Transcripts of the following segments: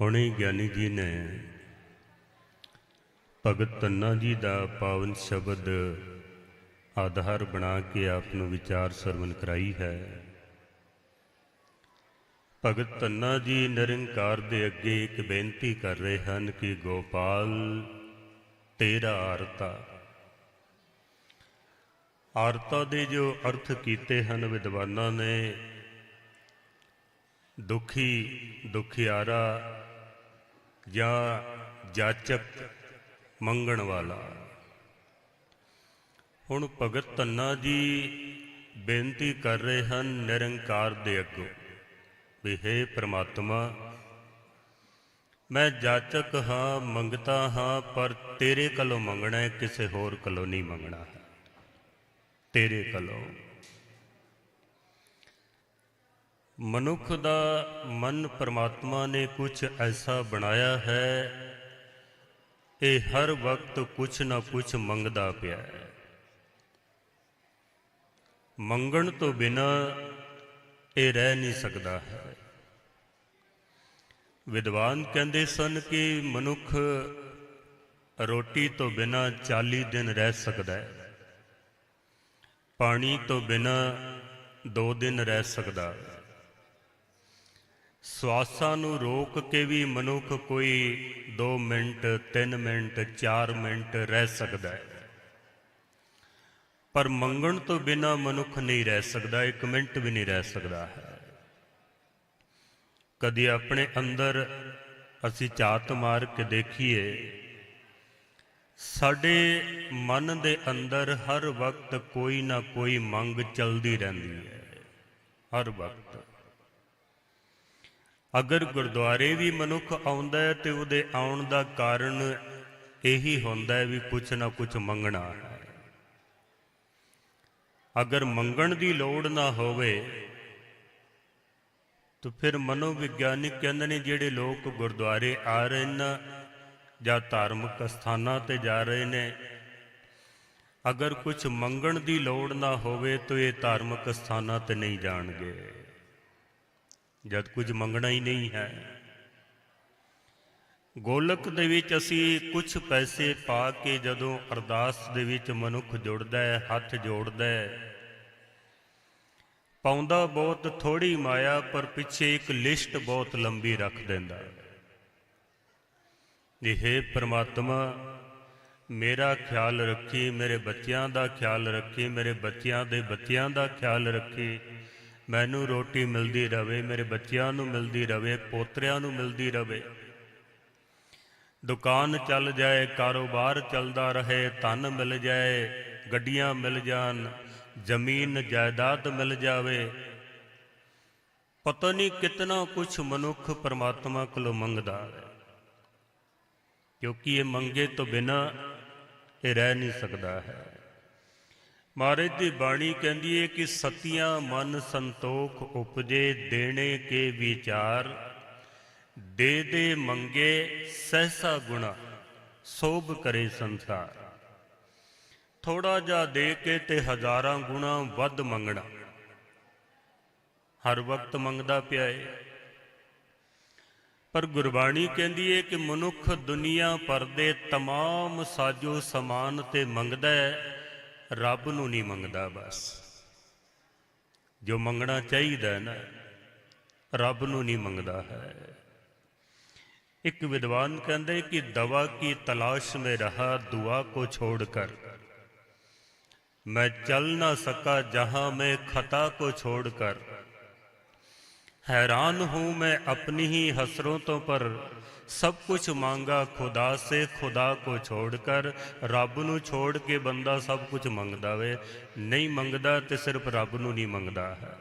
ਹੁਣੇ ਗਿਆਨੀ ਜੀ ਨੇ ਭਗਤ ਤੰਨਾ ਜੀ ਦਾ ਪਾਵਨ ਸ਼ਬਦ ਆਧਾਰ ਬਣਾ ਕੇ ਆਪ ਨੂੰ ਵਿਚਾਰ ਸਰਵਨ ਕਰਾਈ ਹੈ। ਭਗਤ ਤੰਨਾ ਜੀ ਨਿਰੰਕਾਰ ਦੇ ਅੱਗੇ ਇੱਕ ਬੇਨਤੀ ਕਰ ਰਹੇ ਹਨ ਕਿ ਗੋਪਾਲ, ਤੇਰਾ ਆਰਤਾ। ਆਰਤਾ ਦੇ ਜੋ ਅਰਥ ਕੀਤੇ ਹਨ ਵਿਦਵਾਨਾਂ ਨੇ, ਦੁਖੀ, ਦੁਖਿਆਰਾ ਜਾਂ ਜਾਚਕ ਮੰਗਣ ਵਾਲਾ। ਹੁਣ ਭਗਤ ਧੰਨਾ ਜੀ ਬੇਨਤੀ ਕਰ ਰਹੇ ਹਨ ਨਿਰੰਕਾਰ ਦੇ ਅੱਗੋਂ ਵੀ ਹੈ ਪ੍ਰਮਾਤਮਾ, ਮੈਂ ਜਾਚਕ ਹਾਂ, ਮੰਗਤਾ ਹਾਂ, ਪਰ ਤੇਰੇ ਕੋਲੋਂ ਮੰਗਣਾ ਹੈ, ਕਿਸੇ ਹੋਰ ਕੋਲੋਂ ਨਹੀਂ ਮੰਗਣਾ ਹੈ। ਤੇਰੇ ਕੋਲੋਂ। ਮਨੁੱਖ ਦਾ ਮਨ ਪਰਮਾਤਮਾ ਨੇ ਕੁਝ ਐਸਾ ਬਣਾਇਆ ਹੈ, ਇਹ ਹਰ ਵਕਤ ਕੁਛ ਨਾ ਕੁਛ ਮੰਗਦਾ ਪਿਆ ਹੈ। ਮੰਗਣ ਤੋਂ ਬਿਨਾ ਇਹ ਰਹਿ ਨਹੀਂ ਸਕਦਾ ਹੈ। ਵਿਦਵਾਨ ਕਹਿੰਦੇ ਸਨ ਕਿ ਮਨੁੱਖ ਰੋਟੀ ਤੋਂ ਬਿਨਾ 40 ਦਿਨ ਰਹਿ ਸਕਦਾ ਹੈ, ਪਾਣੀ ਤੋਂ ਬਿਨਾ 2 ਦਿਨ ਰਹਿ ਸਕਦਾ ਹੈ। ਸਵਾਸਾਂ ਨੂੰ ਰੋਕ ਕੇ ਵੀ ਮਨੁੱਖ ਕੋਈ 2 ਮਿੰਟ 3 ਮਿੰਟ 4 ਮਿੰਟ ਰਹਿ ਸਕਦਾ ਹੈ। ਪਰ ਮੰਗਣ ਤੋਂ ਬਿਨਾ ਮਨੁੱਖ ਨਹੀਂ ਰਹਿ ਸਕਦਾ 1 ਮਿੰਟ ਵੀ ਨਹੀਂ ਰਹਿ ਸਕਦਾ ਹੈ। ਕਦੀ ਆਪਣੇ ਅੰਦਰ ਅਸੀਂ ਝਾਤ ਮਾਰ ਕੇ ਦੇਖੀਏ, ਸਾਡੇ ਮਨ ਦੇ ਅੰਦਰ ਹਰ ਵਕਤ ਕੋਈ ਨਾ ਕੋਈ ਮੰਗ ਚੱਲਦੀ ਰਹਿੰਦੀ ਹੈ। ਹਰ ਵਕਤ। ਅਗਰ ਗੁਰਦੁਆਰੇ ਵੀ ਮਨੁੱਖ ਆਉਂਦਾ ਹੈ ਤੇ ਉਹਦੇ ਆਉਣ ਦਾ ਕਾਰਨ ਇਹੀ ਹੁੰਦਾ ਹੈ ਵੀ ਕੁਛ ਨਾ ਕੁਛ ਮੰਗਣਾ ਹੈ। ਅਗਰ ਮੰਗਣ ਦੀ ਲੋੜ ਨਾ ਹੋਵੇ, ਤਾਂ ਫਿਰ ਮਨੋਵਿਗਿਆਨਿਕ ਕਹਿੰਦੇ ਨੇ ਜਿਹੜੇ ਲੋਕ ਗੁਰਦੁਆਰੇ ਆ ਰਹੇ ਨੇ ਜਾਂ ਧਾਰਮਿਕ ਸਥਾਨਾਂ ਤੇ ਜਾ ਰਹੇ ਨੇ, ਅਗਰ ਕੁਝ ਮੰਗਣ ਦੀ ਲੋੜ ਨਾ ਹੋਵੇ ਤਾਂ ਇਹ ਧਾਰਮਿਕ ਸਥਾਨਾਂ ਤੇ ਨਹੀਂ ਜਾਣਗੇ। ਜਦ ਕੁਝ ਮੰਗਣਾ ਹੀ ਨਹੀਂ ਹੈ। ਗੋਲਕ ਦੇ ਵਿੱਚ ਅਸੀਂ ਕੁਝ ਪੈਸੇ ਪਾ ਕੇ ਜਦੋਂ ਅਰਦਾਸ ਦੇ ਵਿੱਚ ਮਨੁੱਖ ਜੁੜਦਾ ਹੈ, ਹੱਥ ਜੋੜਦਾ ਹੈ। ਪਾਉਂਦਾ ਬਹੁਤ ਥੋੜੀ ਮਾਇਆ, ਪਰ ਪਿੱਛੇ ਇੱਕ ਲਿਸਟ ਬਹੁਤ ਲੰਬੀ ਰੱਖ ਦਿੰਦਾ। ਇਹ ਪ੍ਰਮਾਤਮਾ, ਮੇਰਾ ਖਿਆਲ ਰੱਖੀ, ਮੇਰੇ ਬੱਚਿਆਂ ਦਾ ਖਿਆਲ ਰੱਖੀ, ਮੇਰੇ ਬੱਚਿਆਂ ਦੇ ਬੱਚਿਆਂ ਦਾ ਖਿਆਲ ਰੱਖੀ। ਮੈਨੂੰ ਰੋਟੀ ਮਿਲਦੀ ਰਵੇ, ਮੇਰੇ ਬੱਚਿਆਂ ਨੂੰ ਮਿਲਦੀ ਰਵੇ, ਪੋਤਰਿਆਂ ਨੂੰ ਮਿਲਦੀ ਰਵੇ। ਦੁਕਾਨ ਚੱਲ ਜਾਏ, ਕਾਰੋਬਾਰ ਚੱਲਦਾ ਰਹੇ, ਧਨ ਮਿਲ ਜਾਏ, ਗੱਡੀਆਂ ਮਿਲ ਜਾਣ, ਜ਼ਮੀਨ, ਜਾਇਦਾਦ ਮਿਲ ਜਾਵੇ। ਪਤਾ ਨਹੀਂ ਕਿਤਨਾ ਕੁਝ ਮਨੁੱਖ ਪਰਮਾਤਮਾ ਕੋਲੋਂ ਮੰਗਦਾ ਹੈ, ਕਿਉਂਕਿ ਇਹ ਮੰਗੇ ਤੋਂ ਬਿਨਾ ਇਹ ਰਹਿ ਨਹੀਂ ਸਕਦਾ ਹੈ। ਮਹਾਰਾਜ ਦੀ ਬਾਣੀ ਕਹਿੰਦੀ ਹੈ ਕਿ ਸਤਿਆਂ ਮਨ ਸੰਤੋਖ ਉਪਜੇ ਦੇਣੇ ਕੇ ਵਿਚਾਰ ਦੇ ਦੇ ਮੰਗੇ ਸਹਸਾ ਗੁਣਾ ਸੋਭ ਕਰੇ ਸੰਸਾਰ ਥੋੜਾ ਜਿਹਾ ਦੇ ਕੇ ਤੇ ਹਜ਼ਾਰਾਂ ਗੁਣਾ ਵੱਧ ਮੰਗਣਾ ਹਰ ਵਕਤ ਮੰਗਦਾ ਪਿਆ ਏ ਪਰ ਗੁਰਬਾਣੀ ਕਹਿੰਦੀ ਏ ਕਿ ਮਨੁੱਖ ਦੁਨੀਆ ਭਰ ਦੇ तमाम ਸਾਜੋ ਸਮਾਨ ਤੇ ਮੰਗਦਾ ਹੈ ਰੱਬ ਨੂੰ ਨਹੀਂ ਮੰਗਦਾ ਬਸ ਜੋ ਮੰਗਣਾ ਚਾਹੀਦਾ ਹੈ ਨਾ ਰੱਬ ਨੂੰ ਨਹੀਂ ਮੰਗਦਾ ਹੈ ਇੱਕ ਵਿਦਵਾਨ ਕਹਿੰਦੇ ਕਿ ਦਵਾ ਕੀ ਤਲਾਸ਼ में रहा दुआ को छोड़कर मैं चल ना सका जहां मैं खता को छोड़कर हैरान हूं मैं अपनी ही हसरतों पर सब कुछ मांगा खुदा से खुदा को छोड़कर ਰੱਬ ਨੂੰ ਛੋੜ ਕੇ ਬੰਦਾ ਸਭ ਕੁਝ ਮੰਗਦਾ ਵੇ ਨਹੀਂ ਮੰਗਦਾ ਤੇ ਸਿਰਫ ਰੱਬ ਨੂੰ ਨਹੀਂ ਮੰਗਦਾ ਹੈ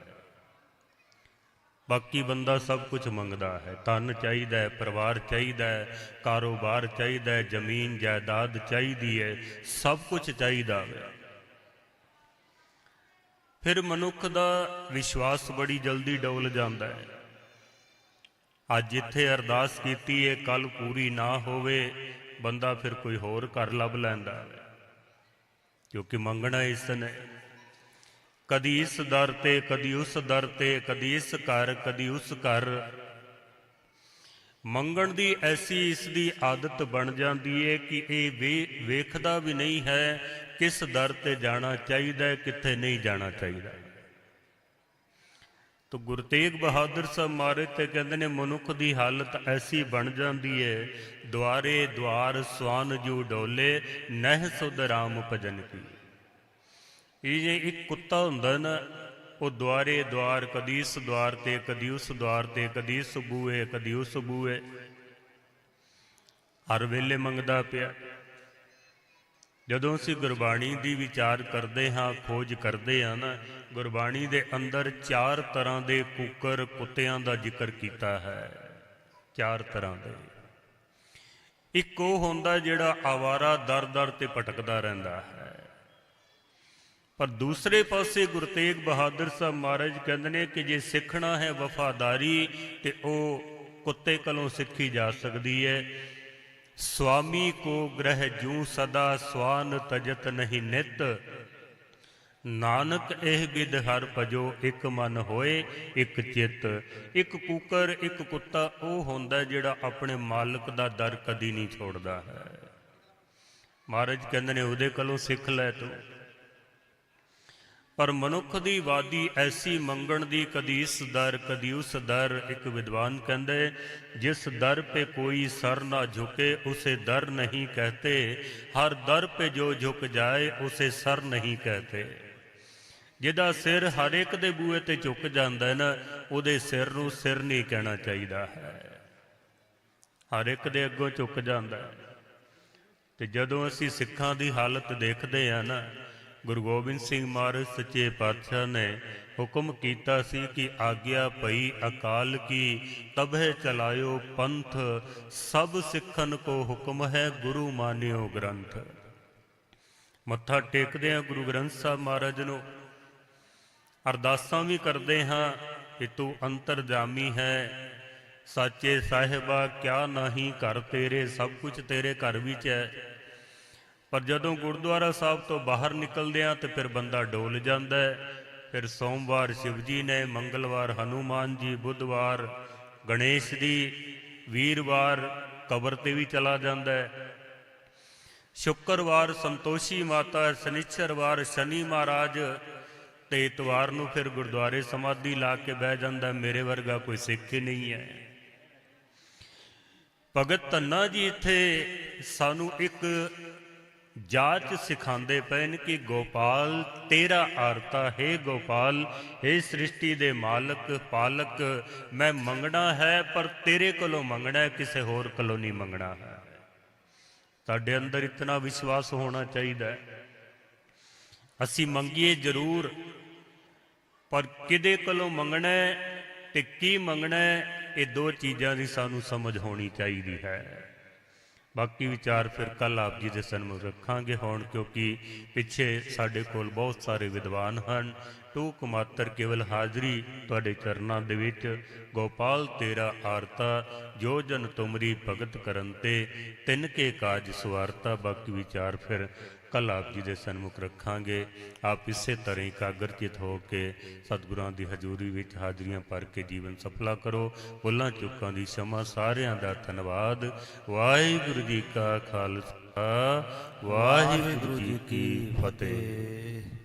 ਬਾਕੀ ਬੰਦਾ ਸਭ ਕੁਝ ਮੰਗਦਾ ਹੈ ਧਨ ਚਾਹੀਦਾ ਹੈ ਪਰਿਵਾਰ ਚਾਹੀਦਾ ਹੈ ਕਾਰੋਬਾਰ ਚਾਹੀਦਾ ਹੈ ਜ਼ਮੀਨ ਜਾਇਦਾਦ ਚਾਹੀਦੀ ਹੈ ਸਭ ਕੁਝ ਚਾਹੀਦਾ ਹੈ ਫਿਰ ਮਨੁੱਖ ਦਾ ਵਿਸ਼ਵਾਸ ਬੜੀ ਜਲਦੀ ਡੋਲ ਜਾਂਦਾ ਹੈ। ਅੱਜ ਇੱਥੇ ਅਰਦਾਸ ਕੀਤੀ ਹੈ ਕੱਲ ਪੂਰੀ ਨਾ ਹੋਵੇ, ਬੰਦਾ ਫਿਰ ਕੋਈ ਹੋਰ ਘਰ ਲੱਭ ਲੈਂਦਾ ਕਿਉਂਕਿ ਮੰਗਣਾ ਇਸ ਨੇ। ਕਦੀ ਇਸ ਦਰ ਤੇ, ਕਦੀ ਉਸ ਦਰ ਤੇ, ਕਦੀ ਇਸ ਘਰ, ਕਦੀ ਉਸ ਘਰ। ਮੰਗਣ ਦੀ ਐਸੀ ਇਸ ਦੀ ਆਦਤ ਬਣ ਜਾਂਦੀ ਹੈ ਕਿ ਇਹ ਵੇ- ਵੇਖਦਾ ਵੀ ਨਹੀਂ ਹੈ ਕਿਸ ਦਰ ਤੇ ਜਾਣਾ ਚਾਹੀਦਾ ਹੈ ਕਿੱਥੇ ਨਹੀਂ ਜਾਣਾ ਚਾਹੀਦਾ। ਤੋ ਗੁਰੂ ਤੇਗ ਬਹਾਦਰ ਸਾਹਿਬ ਮਾਰੇ ਤੇ ਕਹਿੰਦੇ ਨੇ, ਮਨੁੱਖ ਦੀ ਹਾਲਤ ਐਸੀ ਬਣ ਜਾਂਦੀ ਹੈ ਦੁਆਰੇ ਦੁਆਰ ਸਵਾਨ ਜੂ ਡੋਲੇ, ਨਹਿ ਸੁਧ ਰਾਮ ਭਜਨ ਕੀ। ਇਹ ਜੇ ਇੱਕ ਕੁੱਤਾ ਹੁੰਦਾ ਨਾ, ਉਹ ਦੁਆਰੇ ਦੁਆਰ, ਕਦੀ ਇਸ ਦੁਆਰ ਤੇ, ਕਦੀ ਉਸ ਦੁਆਰ ਤੇ, ਕਦੀ ਇਸ ਬੂਏ ਕਦੀ ਉਸ ਬੂਏ ਹਰ ਵੇਲੇ ਮੰਗਦਾ ਪਿਆ। ਜਦੋਂ ਅਸੀਂ ਗੁਰਬਾਣੀ ਦੀ ਵਿਚਾਰ ਕਰਦੇ ਹਾਂ, ਖੋਜ ਕਰਦੇ ਹਾਂ ਨਾ, ਗੁਰਬਾਣੀ ਦੇ ਅੰਦਰ ਚਾਰ ਤਰ੍ਹਾਂ ਦੇ ਕੁੱਕਰ ਕੁੱਤਿਆਂ ਦਾ ਜ਼ਿਕਰ ਕੀਤਾ ਹੈ। ਚਾਰ ਤਰ੍ਹਾਂ ਦੇ। ਇੱਕ ਉਹ ਹੁੰਦਾ ਜਿਹੜਾ ਆਵਾਰਾ ਦਰ-ਦਰ ਤੇ ਭਟਕਦਾ ਰਹਿੰਦਾ ਹੈ। ਪਰ ਦੂਸਰੇ ਪਾਸੇ ਗੁਰੂ ਤੇਗ ਬਹਾਦਰ ਸਾਹਿਬ ਮਹਾਰਾਜ ਕਹਿੰਦੇ ਨੇ ਕਿ ਜੇ ਸਿੱਖਣਾ ਹੈ ਵਫਾਦਾਰੀ ਤੇ ਉਹ ਕੁੱਤੇ ਕੋਲੋਂ ਸਿੱਖੀ ਜਾ ਸਕਦੀ ਹੈ। ਸੁਆਮੀ ਕੋ ਗ੍ਰਹਿ ਜੂ ਸਦਾ ਸਵਾਨ ਤਜਤ ਨਹੀਂ ਨਿਤ। ਨਾਨਕ ਇਹ ਵਿਦ ਹਰ ਭਜੋ ਇੱਕ ਮਨ ਹੋਏ, ਇੱਕ ਚਿੱਤ। ਇੱਕ ਕੂਕਰ, ਇੱਕ ਕੁੱਤਾ, ਉਹ ਹੁੰਦਾ ਜਿਹੜਾ ਆਪਣੇ ਮਾਲਕ ਦਾ ਦਰ ਕਦੀ ਨਹੀਂ ਛੋੜਦਾ ਹੈ। ਮਹਾਰਾਜ ਕਹਿੰਦੇ ਨੇ ਉਹਦੇ ਕੋਲੋਂ ਸਿੱਖ ਲੈ ਤੂੰ। ਪਰ ਮਨੁੱਖ ਦੀ ਵਾਦੀ ਐਸੀ ਮੰਗਣ ਦੀ ਕਦੀ ਇਸ ਦਰ ਕਦੀ ਉਸ ਦਰ ਇੱਕ ਵਿਦਵਾਨ ਕਹਿੰਦੇ, ਜਿਸ ਦਰ ਪੇ ਕੋਈ ਸਰ ਨਾ ਝੁਕੇ, ਉਸੇ ਦਰ ਨਹੀਂ ਕਹਤੇ। ਹਰ ਦਰ ਪੇ ਜੋ ਝੁਕ ਜਾਏ, ਉਸੇ ਸਰ ਨਹੀਂ ਕਹਤੇ। ਜਿਹਦਾ ਸਿਰ ਹਰ ਇੱਕ ਦੇ ਬੂਹੇ ਤੇ ਝੁਕ ਜਾਂਦਾ ਹੈ ਨਾ, ਉਹਦੇ ਸਿਰ ਨੂੰ ਸਿਰ ਨਹੀਂ ਕਹਿਣਾ ਚਾਹੀਦਾ ਹੈ। ਹਰ ਇੱਕ ਦੇ ਅੱਗੋਂ ਝੁਕ ਜਾਂਦਾ ਹੈ। ਤੇ ਜਦੋਂ ਅਸੀਂ ਸਿੱਖਾਂ ਦੀ ਹਾਲਤ ਦੇਖਦੇ ਆ ਨਾ ਗੁਰੂ ਗੋਬਿੰਦ ਸਿੰਘ ਮਹਾਰਾਜ ਸੱਚੇ ਪਾਤਸ਼ਾਹ ਨੇ ਹੁਕਮ ਕੀਤਾ ਸੀ ਕਿ ਆਗਿਆ ਭਈ ਅਕਾਲ ਕੀ, ਤਬਹਿ ਚਲਾਇਓ ਪੰਥ, ਸਭ ਸਿੱਖਨ ਕੋ ਹੁਕਮ ਹੈ ਗੁਰੂ ਮਾਨਿਓ ਗ੍ਰੰਥ। ਮੱਥਾ ਟੇਕਦੇ ਆ ਗੁਰੂ ਗ੍ਰੰਥ ਸਾਹਿਬ ਮਹਾਰਾਜ ਨੂੰ। ਅਰਦਾਸਾਂ ਵੀ ਕਰਦੇ ਹਾਂ ਕਿ ਤੂੰ ਅੰਤਰਜਾਮੀ ਹੈ। ਸਾਚੇ ਸਾਹਿਬਾ, ਕਿਆ ਨਹੀਂ ਘਰ ਤੇਰੇ, ਸਭ ਕੁਝ ਤੇਰੇ ਘਰ ਵਿੱਚ ਹੈ। ਪਰ ਜਦੋਂ ਗੁਰਦੁਆਰਾ ਸਾਹਿਬ ਤੋਂ ਬਾਹਰ ਨਿਕਲਦੇ ਆ ਤੇ ਫਿਰ ਬੰਦਾ ਡੋਲ ਜਾਂਦਾ ਹੈ। ਫਿਰ ਸੋਮਵਾਰ ਸ਼ਿਵ ਜੀ ਨੇ, ਮੰਗਲਵਾਰ ਹਨੂਮਾਨ ਜੀ, ਬੁੱਧਵਾਰ ਗਣੇਸ਼ ਦੀ, ਵੀਰਵਾਰ ਕਬਰ ਤੇ ਵੀ ਚਲਾ ਜਾਂਦਾ ਹੈ। ਸ਼ੁੱਕਰਵਾਰ ਸੰਤੋਸ਼ੀ ਮਾਤਾ, ਸ਼ਨੀਚਰਵਾਰ ਸ਼ਨੀ ਮਹਾਰਾਜ ਤੇ ਇਤਵਾਰ ਨੂੰ ਫਿਰ ਗੁਰਦੁਆਰੇ ਸਮਾਧੀ ਲਾ ਕੇ ਬਹਿ ਜਾਂਦਾ ਮੇਰੇ ਵਰਗਾ ਕੋਈ ਸਿੱਖ ਹੀ ਨਹੀਂ ਹੈ। ਭਗਤ ਧੰਨਾ ਜੀ ਇੱਥੇ ਸਾਨੂੰ ਇੱਕ ਜਾਚ ਸਿਖਾਉਂਦੇ ਪਏ ਨੇ ਕਿ ਗੋਪਾਲ ਤੇਰਾ ਆਰਤਾ ਹੈ ਗੋਪਾਲ, ਹੈ ਸ੍ਰਿਸ਼ਟੀ ਦੇ ਮਾਲਕ, ਪਾਲਕ, ਮੈਂ ਮੰਗਣਾ ਹੈ, ਪਰ ਤੇਰੇ ਕੋਲੋਂ ਮੰਗਣਾ ਹੈ, ਕਿਸੇ ਹੋਰ ਕੋਲੋਂ ਨਹੀਂ ਮੰਗਣਾ ਹੈ। ਸਾਡੇ ਅੰਦਰ ਇਤਨਾ ਵਿਸ਼ਵਾਸ ਹੋਣਾ ਚਾਹੀਦਾ ਹੈ। ਅਸੀਂ ਮੰਗੀਏ ਜ਼ਰੂਰ, ਪਰ ਕਿਹਦੇ ਕੋਲੋਂ ਮੰਗਣਾ ਹੈ ਤੇ ਕੀ ਮੰਗਣਾ ਇਹ ਦੋ ਚੀਜ਼ਾਂ ਦੀ ਸਾਨੂੰ ਸਮਝ ਹੋਣੀ ਚਾਹੀਦੀ ਹੈ। ਬਾਕੀ ਵਿਚਾਰ ਫਿਰ ਕੱਲ ਆਪ ਜੀ ਦੇ ਸਨਮੁਖ ਰੱਖਾਂਗੇ। ਹੁਣ ਕਿਉਂਕਿ ਪਿੱਛੇ ਸਾਡੇ ਕੋਲ ਬਹੁਤ ਸਾਰੇ ਵਿਦਵਾਨ ਹਨ। ਟੂਕ ਮਾਤਰ ਕੇਵਲ ਹਾਜ਼ਰੀ ਤੁਹਾਡੇ ਚਰਨਾਂ ਦੇ ਵਿੱਚ। ਗੋਪਾਲ ਤੇਰਾ ਆਰਤਾ, ਜੋ ਜਨ ਤੁਮਰੀ ਭਗਤ ਕਰਨ ਤੇ, ਤਿੰਨ ਕੇ ਕਾਜ ਸਵਾਰਤਾ। ਬਾਕੀ ਵਿਚਾਰ ਫਿਰ ਕੱਲ ਆਪ ਜੀ ਦੇ ਸਨਮੁਖ ਰੱਖਾਂਗੇ। ਆਪ ਇਸੇ ਤਰ੍ਹਾਂ ਹੀ ਇਕਾਗਰਚਿਤ ਹੋ ਕੇ ਸਤਿਗੁਰਾਂ ਦੀ ਹਜ਼ੂਰੀ ਵਿੱਚ ਹਾਜ਼ਰੀਆਂ ਭਰ ਕੇ ਜੀਵਨ ਸਫਲਾ ਕਰੋ। ਬੁੱਲਾਂ ਚੁੱਕਾਂ ਦੀ ਸ਼ਮਾ ਸਾਰਿਆਂ ਦਾ ਧੰਨਵਾਦ। ਵਾਹਿਗੁਰੂ ਜੀ ਕਾ ਖਾਲਸਾ, ਵਾਹਿਗੁਰੂ ਜੀ ਕੀ ਫਤਿਹ।